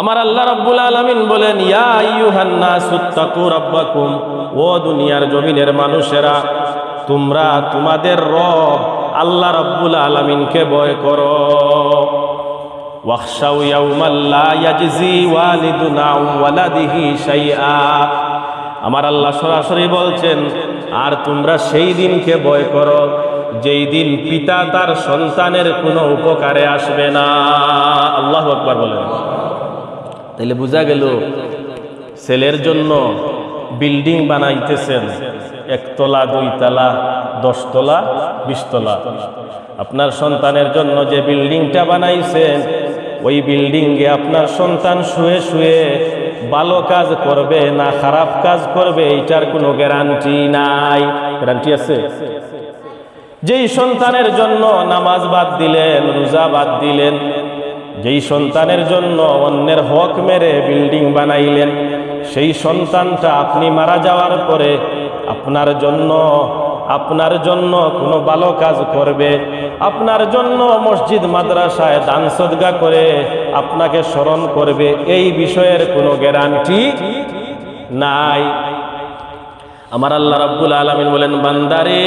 আমার আল্লাহ রাব্বুল আলামিন বলেন, ইয়া রাব্বাকুম, ও দুনিয়ার জমিনের মানুষেরা, তোমরা তোমাদের রব আল্লাহ রাব্বুল আলামিনকে ভয় করো। আমার আল্লাহ সরাসরি বলছেন, আর তোমরা সেই দিনকে ভয় করো, যেই দিন পিতা তার সন্তানের কোনো উপকারে আসবে না। আল্লাহ আকবার বলেন। তাইলে বোঝা গেল ছেলের জন্য বিল্ডিং বানাইতেছেন একতলা, দুইতলা, দশতলা, বিশতলা। আপনার সন্তানের জন্য যে বিল্ডিংটা বানাইছেন, ওই বিল্ডিংয়ে আপনার সন্তান শুয়ে শুয়ে ভালো কাজ করবে না খারাপ কাজ করবে, এইটার কোনো গ্যারান্টি নাই। গ্যারান্টি আছে? যেই সন্তানের জন্য নামাজ বাদ দিলেন, রোজা বাদ দিলেন যেই সন্তানের জন্য অন্যের হক মেরে বিল্ডিং বানাইলেন, সেই সন্তানটা আপনি মারা যাওয়ার পরে আপনার জন্য আপনার জন্য কোনো ভালো কাজ করবে, আপনার জন্য মসজিদ, মাদ্রাসায় দান সদগা করে আপনাকে স্মরণ করবে, এই বিষয়ের কোনো গ্যারান্টি নাই। আমার আল্লাহ রাব্বুল আলামিন বলেন, বান্দারে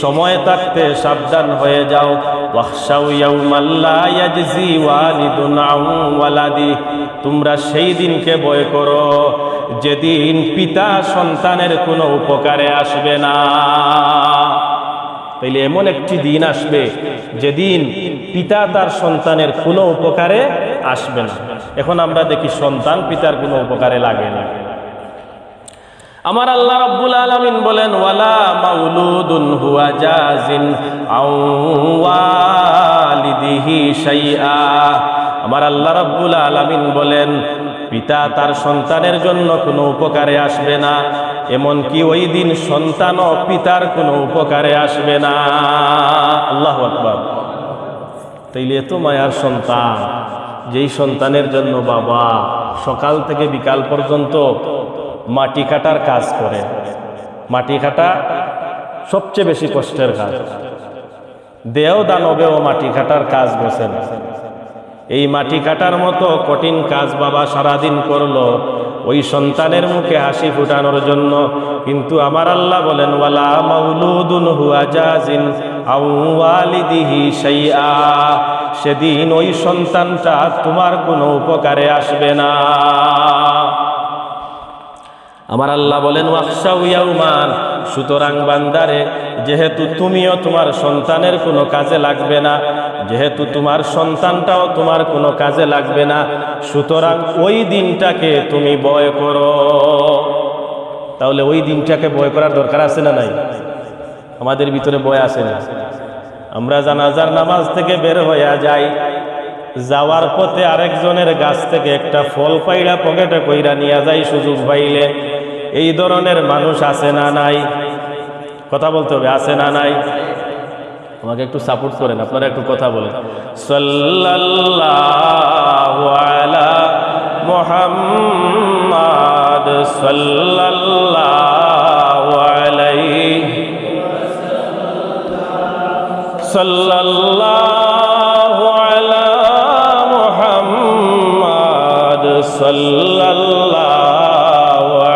সময় থাকতে সাবধান হয়ে যাও। তোমরা সেই দিনকে ভয় করো, যেদিন পিতা সন্তানের কোনো উপকারে আসবে না। তাইলে এমন একটি দিন আসবে, যেদিন পিতা তার সন্তানের কোনো উপকারে আসবে না। এখন আমরা দেখি সন্তান পিতার কোনো উপকারে লাগে না। আমার আল্লাহ রাব্বুল আলামিন বলেন, ওয়ালা মাউলুদুন হুয়া জাজিন আও শাইআ। আমার আল্লাহ রাব্বুল আলামিন বলেন, পিতা তার সন্তানের জন্য কোনো উপকারে আসবে না এমন কি ওই দিন সন্তানও পিতার কোনো উপকারে আসবে না। আল্লাহ আকবার। তাইলে এত মায়ার সন্তান, যেই সন্তানের জন্য বাবা সকাল থেকে বিকাল পর্যন্ত মাটি কাটার কাজ করে। মাটি কাটা সবচেয়ে বেশি কষ্টের কাজ। দেও দানবেও মাটি কাটার কাজ বসেন এই মাটি কাটার মতো কঠিন কাজ বাবা সারাদিন করল। ওই সন্তানের মুখে হাসি ফুটানোর জন্য কিন্তু আমার আল্লাহ বলেন, ওয়ালা সেদিন ওই সন্তানটা তোমার কোনো উপকারে আসবে না। আমার আল্লাহ বলেন ওয়াকশাউ ইয়াউমান। সুতরাং বান্দারে, যেহেতু তুমিও তোমার সন্তানের কোনো কাজে লাগবে না, যেহেতু তোমার সন্তানটাও তোমার কোনো কাজে লাগবে না, সুতরাং ওই দিনটাকে তুমি বয় করো। তাহলে ওই দিনটাকে বয় করার দরকার আছে না নাই? আমাদের ভিতরে বয় আছে না? আমরা জানাজার নামাজ থেকে বের হইয়া যাই। যাওয়ার পথে আরেকজনের গাছ থেকে একটা ফল পাইরা পকেটে কইরা নিয়ে যায় সুযোগ পাইলে। এই ধরনের মানুষ আছে না নাই? কথা বলতে হবে, আছে না নাই? আমাকে একটু সাপোর্ট করেন, আপনারা একটু কথা বলেন। সাল্লাল্লাহু মুহাম্মাদ সাল্লাল্লাহু আলাইহি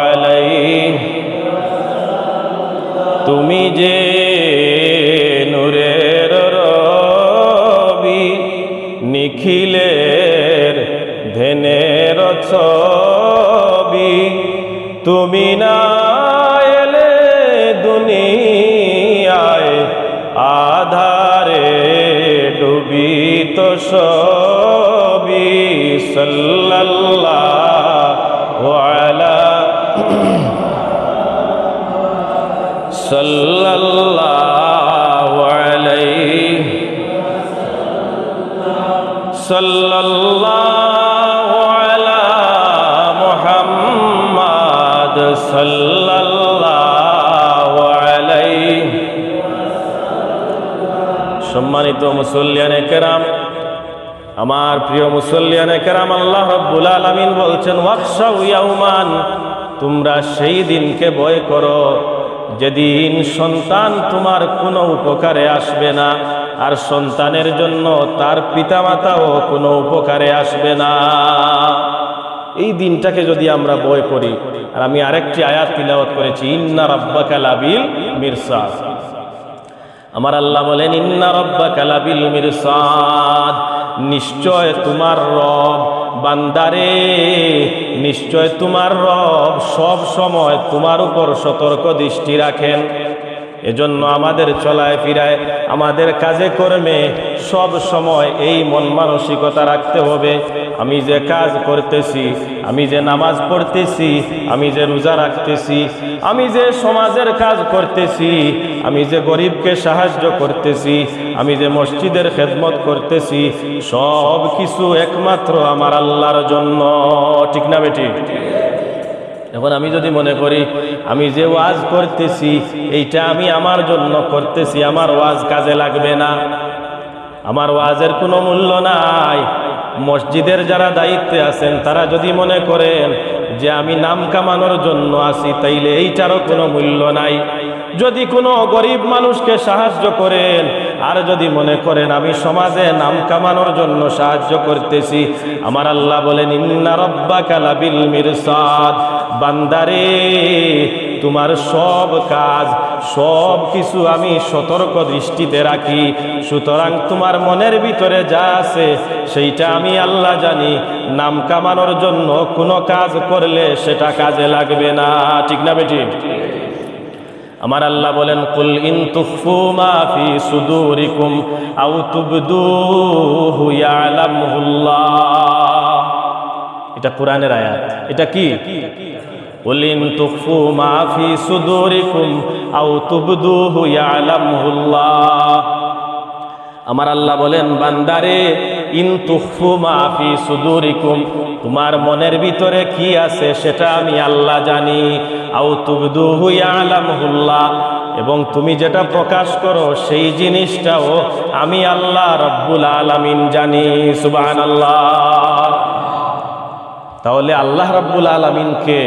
আলাইহি তুমি যে নূরের রবি, নিখিলের ধেনের ছবি, তুমি না এলে দুনিয়ায় আধারে ডুবিত সবি সাল্লাল্লাহু সম্মানিত মুসল্লিয়ানে কেরাম, আমার প্রিয় মুসল্লিয়ানে কেরাম, আল্লাহ রব্বুল আলামিন বলছেন ওয়াকশাউ তোমরা সেই দিনকে ভয় করো। যেদিন সন্তান তোমার কোনো উপকারে আসবে না, আর সন্তানের জন্য তার পিতামাতাও কোনো উপকারে আসবে না। এই দিনটাকে যদি আমরা বই করি, আর আমি আরেকটি আয়াত তিলাওয়াত করেছি, ইন্না রাব্বাকা লাবিল মিরসাদ। আমার আল্লাহ বলেন, ইন্না রব্বাকা লাবিল মিরসাদ। নিশ্চয় তোমার রব বান্দারে নিশ্চয় তোমার রব সব সময় তোমার উপর সতর্ক দৃষ্টি রাখেন। এজন্য আমাদের চলায় ফিরায়, আমাদের কাজে কর্মে সব সময় এই মন মানসিকতা রাখতে হবে। আমি যে কাজ করতেছি, আমি যে নামাজ পড়তেছি, আমি যে রোজা রাখতেছি, আমি যে সমাজের কাজ করতেছি, আমি যে গরিবকে সাহায্য করতেছি, আমি যে মসজিদের খেদমত করতেছি, সব কিছু একমাত্র আমার আল্লাহর জন্য। ঠিক না বেটি? এখন আমি যদি মনে করি, আমি যে ওয়াজ করতেছি, এইটা আমি আমার জন্য করতেছি, আমার ওয়াজ কাজে লাগবে না। আমার ওয়াজের কোনো মূল্য নাই। মসজিদের যারা দায়িত্বে আছেন, তারা যদি মনে করেন যে আমি নাম কামানোর জন্য আসি তাইলে এইটারও কোনো মূল্য নাই। যদি কোনো গরিব মানুষকে সাহায্য করেন, আর যদি মনে করেন আমি সমাজে নাম কামানোর জন্য সাহায্য করতেছি, আমার আল্লাহ বলেন, ইন্না রব্বা কালাবিল মিরসাদ। বান্দারে, তোমার সব কাজ, সব কিছু আমি সতর্ক দৃষ্টিতে রাখি। সুতরাং তোমার মনের ভিতরে যা আছে, সেইটা আমি আল্লাহ জানি। নাম কামানোর জন্য কোনো কাজ করলে সেটা কাজে লাগবে না। ঠিক না বেটি? আমার আল্লাহ বলেন, কুল ইন তুখফু মা ফি সুদুরিকুম, আও তুবদুহু এটা কোরআনের আয়াত। এটা কি? কুলিন তুফু মাফি সুদুরিকুম আও তুবদুহু ইয়ালামহুল্লাহ আমার আল্লাহ বলেন, বান্দারে ইন তুফু মাফি সুদুরিকুম তোমার মনের ভিতরে কি আছে সেটা আমি আল্লাহ জানি। আও তুবদুহু হুল্লাহ এবং তুমি যেটা প্রকাশ করো সেই জিনিসটাও আমি আল্লাহ রব্বুল আলমিন জানি সুবাহ আল্লাহ তাহলে আল্লাহ রব্বুল আলমিনকে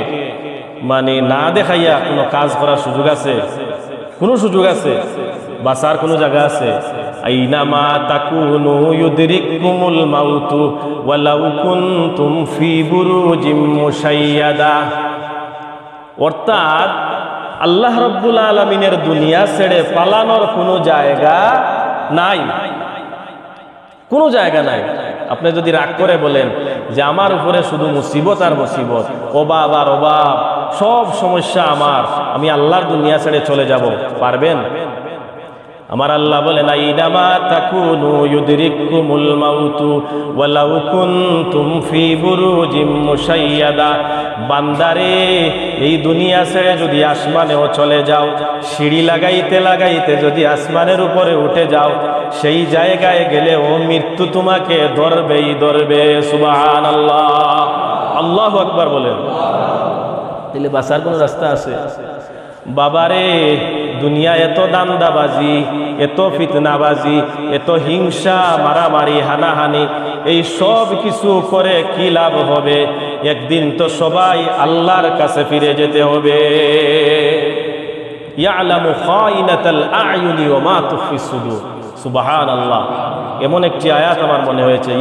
মানে না দেখাইয়া কোনো কাজ করার সুযোগ আছে? কোনো সুযোগ আছে? বাসার কোনো জায়গা আছে? আইনামা তাকুনু ইউদরিকুমুল মাউতু ওয়ালাউ কুনতুম ফি বুরুজিম অর্থাৎ আল্লাহ রব্বুল আলমিনের দুনিয়া ছেড়ে পালানোর কোনো জায়গা নাই। কোনো জায়গা নাই। আপনি যদি রাগ করে বলেন যে আমার উপরে শুধু মুসিবত আর মুসিবত অভাব আর অভাব সব সমস্যা আমার। আমি আল্লাহর দুনিয়া ছেড়ে চলে যাব। পারবেন? আমার আল্লাহ বলেন, আইনামা তাকুনু ইউদরিকুমুল মাউতু বান্দারে, এই দুনিয়া ছেড়ে যদি আসমানেও চলে যাও, সিঁড়ি লাগাইতে লাগাইতে যদি আসমানের উপরে উঠে যাও, সেই জায়গায় গেলে ও মৃত্যু তোমাকে ধরবেই ধরবে সুবাহান আল্লাহ আল্লাহ আকবার বলেন। তাহলে বাসার কোনো রাস্তা আছে? বাবারে, দুনিয়া এত দান্দাবাজি, এত ফিতনাবাজি, এত হিংসা, মারামারি, হানাহানি, এই সব কিছু করে কি লাভ হবে? একদিন তো সবাই আল্লাহর কাছে ফিরে যেতে হবে। সুদূর। সুবহানাল্লাহ। এমন একটি আয়াত আমার মনে হয়েছে।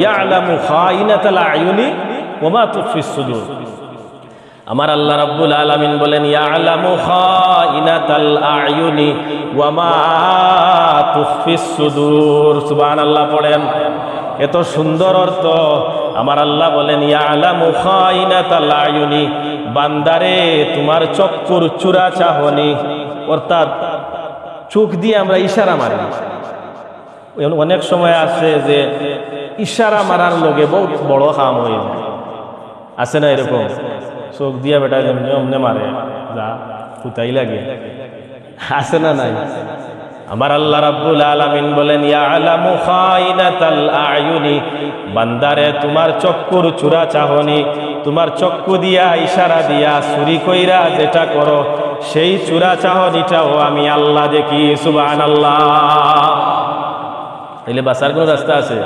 আমার আল্লাহ রাব্বুল আলামিন বলেন, ইয়ালামু খাইনাতাল আয়ুনি ওয়া মা তুখফিস সুদূর। সুবহানাল্লাহ পড়েন, এত সুন্দর অর্থ। আমার আল্লাহ বলেন, ইয়ালামু খাইনাতাল আয়ুনি, বান্দারে তোমার চক্ষুর চূড়া চাহনি। অর্থাৎ চোখ দিয়ে আমরা ইশারা মারি। অনেক সময় আছে যে ইশারা মারার লোকে বহুত বড় কাম হয়ে আছে না এরকম? চোখ দিয়া বেটা অমনে মারে, যা ফুতাই লাগে। আছে না নাই? আমার আল্লাহ রাব্বুল আলামিন বলেন, ইয়ালামু খাইনাতাল আয়ুনি বান্দারে, তোমার চক্ষুর চূড়া চাহনি, তোমার চক্কু দিয়া ইশারা দিয়া চুরি কইরা যেটা করো, সেই চূড়া চাহনিটাও আমি আল্লাহ দেখি, সুবহানাল্লাহ। তাইলে বাসার কোনো রাস্তা আছে?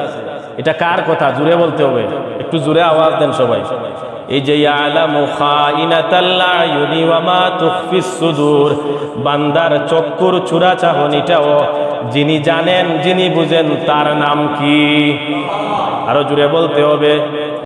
এটা কার কথা? জুড়ে বলতে হবে। একটু জুড়ে আওয়াজ দেন সবাই। এই যে সুদূর, বান্দার চক্ষুর চূড়া চাহনিটাও যিনি জানেন, যিনি বুঝেন, তার নাম কি? আরও জুড়ে বলতে হবে।